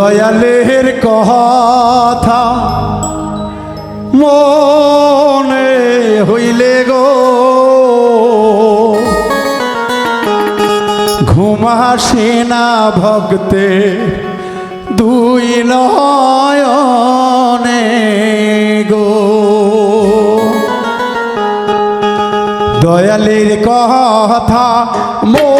দয়ালের কথা মনে হইলে গো। ঘুমাসে না ভক্তে দুই নয়নে গো। দয়ালের কথা মনে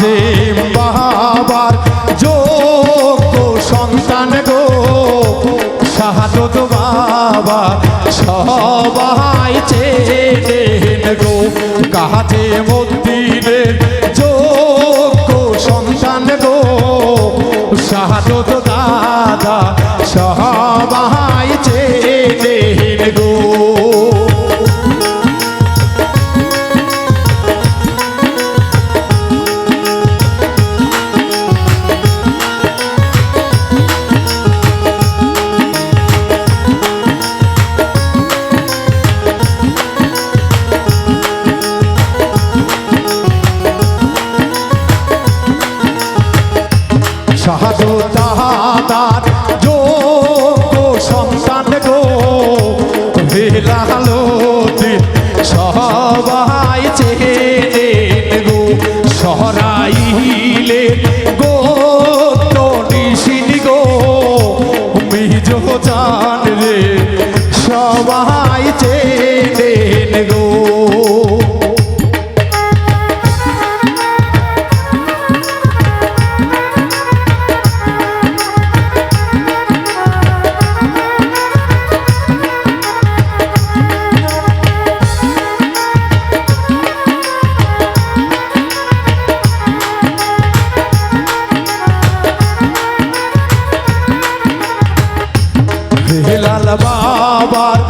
মাঝে বাহাবার সহযোগিতা الباب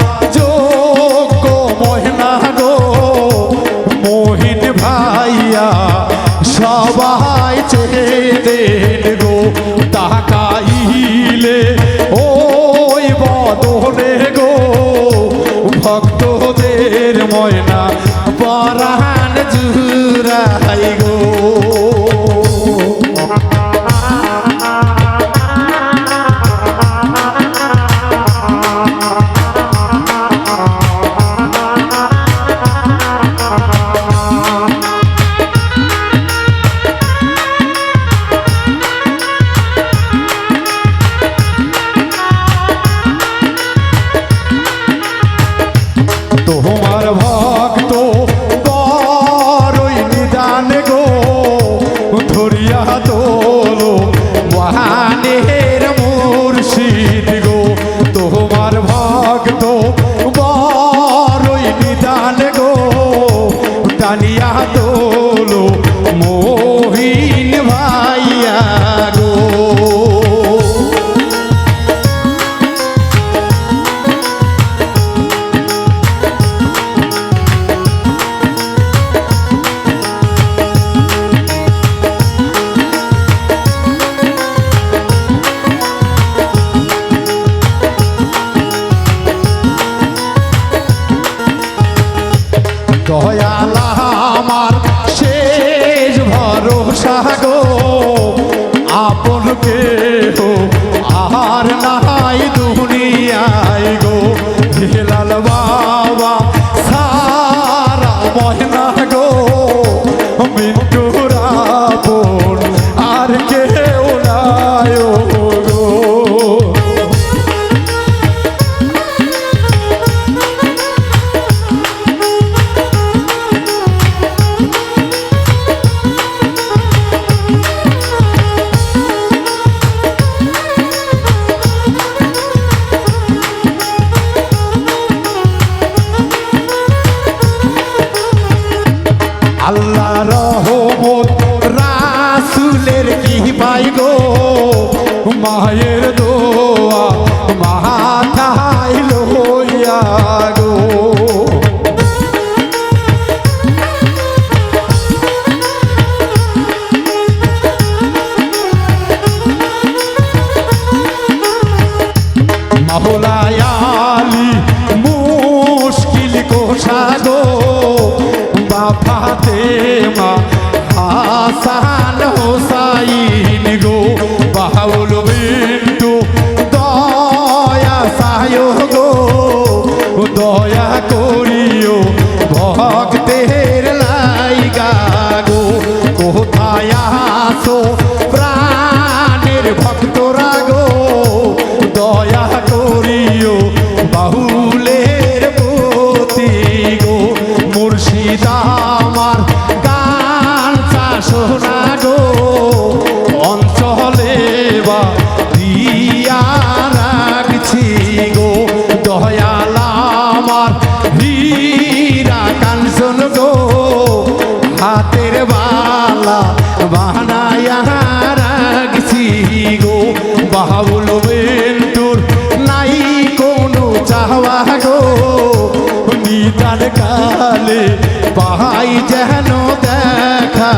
দয়াল আমার শেষ ভরসা গো। আপন কেহ আর নাই দুনিয়ায় গো। হেলাল বাবা বাফাতে মা। হাসান হোসাইন গো বাউল বিন্টু দয়া সায় গো, দয়া করিও, ভক্তের লাইগা গো, কোথায় আসো হাতের বালা রাখছি গো। বেন্টুর নাই কোনো চাহবা কালে পাহাই যেন দেখা